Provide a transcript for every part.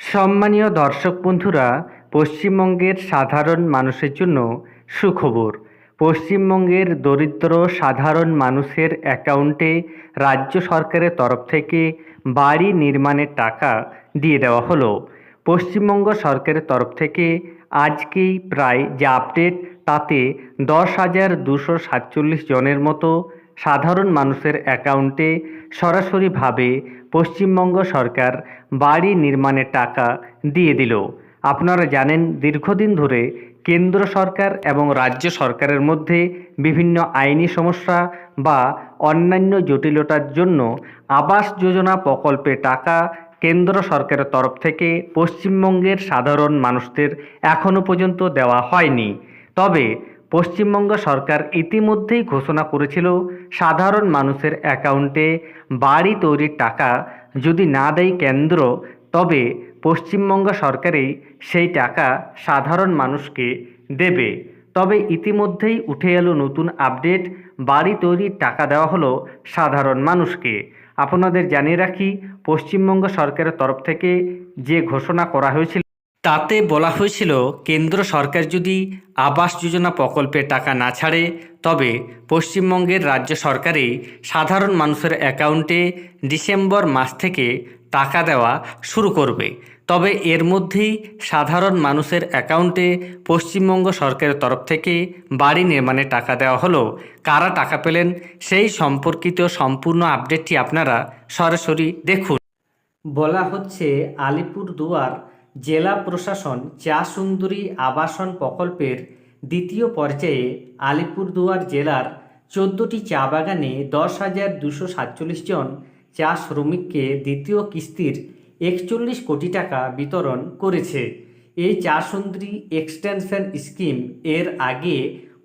সম্মানীয় দর্শক বন্ধুরা, পশ্চিমবঙ্গের সাধারণ মানুষের জন্য সুখবর। পশ্চিমবঙ্গের দরিদ্র, সাধারণ মানুষের অ্যাকাউন্টে রাজ্য সরকারের তরফ থেকে বাড়ি নির্মাণের টাকা দিয়ে দেওয়া হলো। পশ্চিমবঙ্গ সরকারের তরফ থেকে আজকেই প্রায় যে আপডেট, তাতে দশ হাজার দুশো সাতচল্লিশ জনের মতো সাধারণ মানুষের অ্যাকাউন্টে সরাসরিভাবে পশ্চিমবঙ্গ সরকার বাড়ি নির্মাণের টাকা দিয়ে দিল। আপনারা জানেন দীর্ঘদিন ধরে কেন্দ্র সরকার এবং রাজ্য সরকারের মধ্যে বিভিন্ন আইনি সমস্যা বা অন্যান্য জটিলতার জন্য আবাস যোজনা প্রকল্পে টাকা কেন্দ্র সরকারের তরফ থেকে পশ্চিমবঙ্গের সাধারণ মানুষদের এখনও পর্যন্ত দেওয়া হয়নি। তবে পশ্চিমবঙ্গ সরকার ইতিমধ্যেই ঘোষণা করেছিল, সাধারণ মানুষের অ্যাকাউন্টে বাড়ি তৈরির টাকা যদি না দেয় কেন্দ্র, তবে পশ্চিমবঙ্গ সরকারই সেই টাকা সাধারণ মানুষকে দেবে। তবে ইতিমধ্যেই উঠে এলো নতুন আপডেট, বাড়ি তৈরির টাকা দেওয়া হলো সাধারণ মানুষকে। আপনাদের জানিয়ে রাখি, পশ্চিমবঙ্গ সরকারের তরফ থেকে যে ঘোষণা করা হয়েছিল তাতে বলা হয়েছিল, কেন্দ্র সরকার যদি আবাস যোজনা প্রকল্পে টাকা না ছাড়ে, তবে পশ্চিমবঙ্গের রাজ্য সরকারই সাধারণ মানুষের অ্যাকাউন্টে ডিসেম্বর মাস থেকে টাকা দেওয়া শুরু করবে। তবে এর মধ্যেই সাধারণ মানুষের অ্যাকাউন্টে পশ্চিমবঙ্গ সরকারের তরফ থেকে বাড়ি নির্মাণে টাকা দেওয়া হলো। কারা টাকা পেলেন, সেই সম্পর্কিত সম্পূর্ণ আপডেটটি আপনারা সরাসরি দেখুন। বলা হচ্ছে আলিপুর দুয়ার জেলা প্রশাসন চা সুন্দরী আবাসন প্রকল্পের দ্বিতীয় পর্যায়ে আলিপুরদুয়ার জেলার চোদ্দোটি চা বাগানে দশ হাজার দুশো সাতচল্লিশ জন চা শ্রমিককে দ্বিতীয় কিস্তির একচল্লিশ কোটি টাকা বিতরণ করেছে। এই চা সুন্দরী এক্সটেনশন স্কিম এর আগে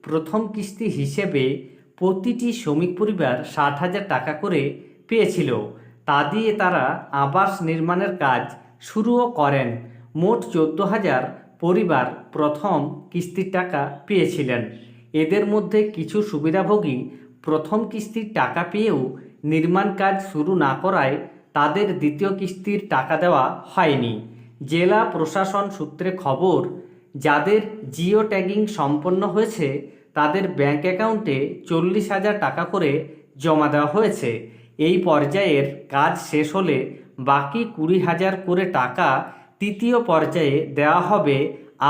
প্রথম কিস্তি হিসেবে প্রতিটি শ্রমিক পরিবার ষাট হাজার টাকা করে পেয়েছিল। তা দিয়ে তারা আবাস নির্মাণের কাজ শুরুও করেন। মোট চোদ্দ হাজার পরিবার প্রথম কিস্তির টাকা পেয়েছিলেন। এদের মধ্যে কিছু সুবিধাভোগী প্রথম কিস্তির টাকা পেয়েও নির্মাণ কাজ শুরু না করায় তাদের দ্বিতীয় কিস্তির টাকা দেওয়া হয়নি। জেলা প্রশাসন সূত্রে খবর, যাদের জিও ট্যাগিং সম্পন্ন হয়েছে, তাদের ব্যাংক অ্যাকাউন্টে চল্লিশ হাজার টাকা করে জমা দেওয়া হয়েছে। এই পর্যায়ের কাজ শেষ হলে বাকি কুড়ি হাজার করে টাকা তৃতীয় পর্যায়ে দেওয়া হবে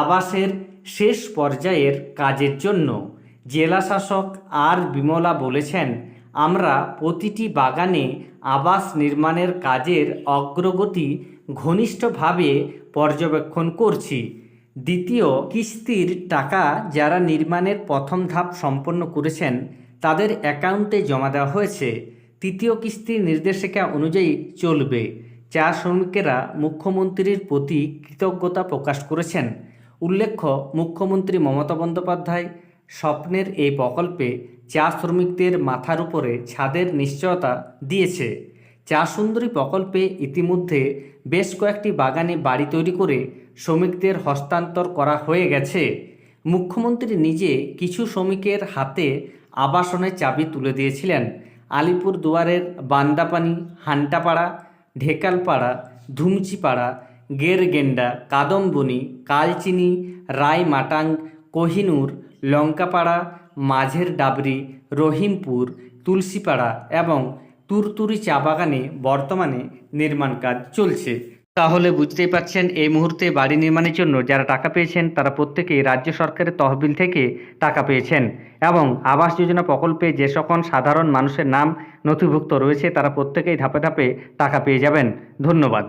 আবাসের শেষ পর্যায়ের কাজের জন্য। জেলা শাসক আর বিমলা বলেছেন, আমরা প্রতিটি বাগানে আবাস নির্মাণের কাজের অগ্রগতি ঘনিষ্ঠভাবে পর্যবেক্ষণ করছি। দ্বিতীয় কিস্তির টাকা যারা নির্মাণের প্রথম ধাপ সম্পন্ন করেছেন, তাদের অ্যাকাউন্টে জমা দেওয়া হয়েছে। তৃতীয় কিস্তির নির্দেশিকা অনুযায়ী চলবে। চা শ্রমিকেরা মুখ্যমন্ত্রীর প্রতি কৃতজ্ঞতা প্রকাশ করেছেন। উল্লেখ্য, মুখ্যমন্ত্রী মমতা বন্দ্যোপাধ্যায় স্বপ্নের এই প্রকল্পে চা শ্রমিকদের মাথার উপরে ছাদের নিশ্চয়তা দিয়েছে। চা সুন্দরী প্রকল্পে ইতিমধ্যে বেশ কয়েকটি বাগানে বাড়ি তৈরি করে শ্রমিকদের হস্তান্তর করা হয়ে গেছে। মুখ্যমন্ত্রী নিজে কিছু শ্রমিকের হাতে আবাসনের চাবি তুলে দিয়েছিলেন। আলিপুর দুয়ারের বান্দাপানি, হান্টাপাড়া ঢেকালপাড়া, ধুমচিপাড়া, গেরগেন্ডা, কাদম্বনি, কালচিনি, রায়মাটাং, কোহিনুর, লঙ্কাপাড়া মাঝের ডাবরি রহিমপুর, তুলসীপাড়া এবং তুরতুরি চা বাগানে বর্তমানে নির্মাণ কাজ চলছে। তাহলে বুঝতেই পারছেন, এই মুহূর্তে বাড়ি নির্মাণের জন্য যারা টাকা পেয়েছেন, তারা প্রত্যেকেই রাজ্য সরকারের তহবিল থেকে টাকা পেয়েছেন এবং আবাস যোজনা প্রকল্পে যে সকল সাধারণ মানুষের নাম নথিভুক্ত রয়েছে, তারা প্রত্যেকেই ধাপে ধাপে টাকা পেয়ে যাবেন। ধন্যবাদ।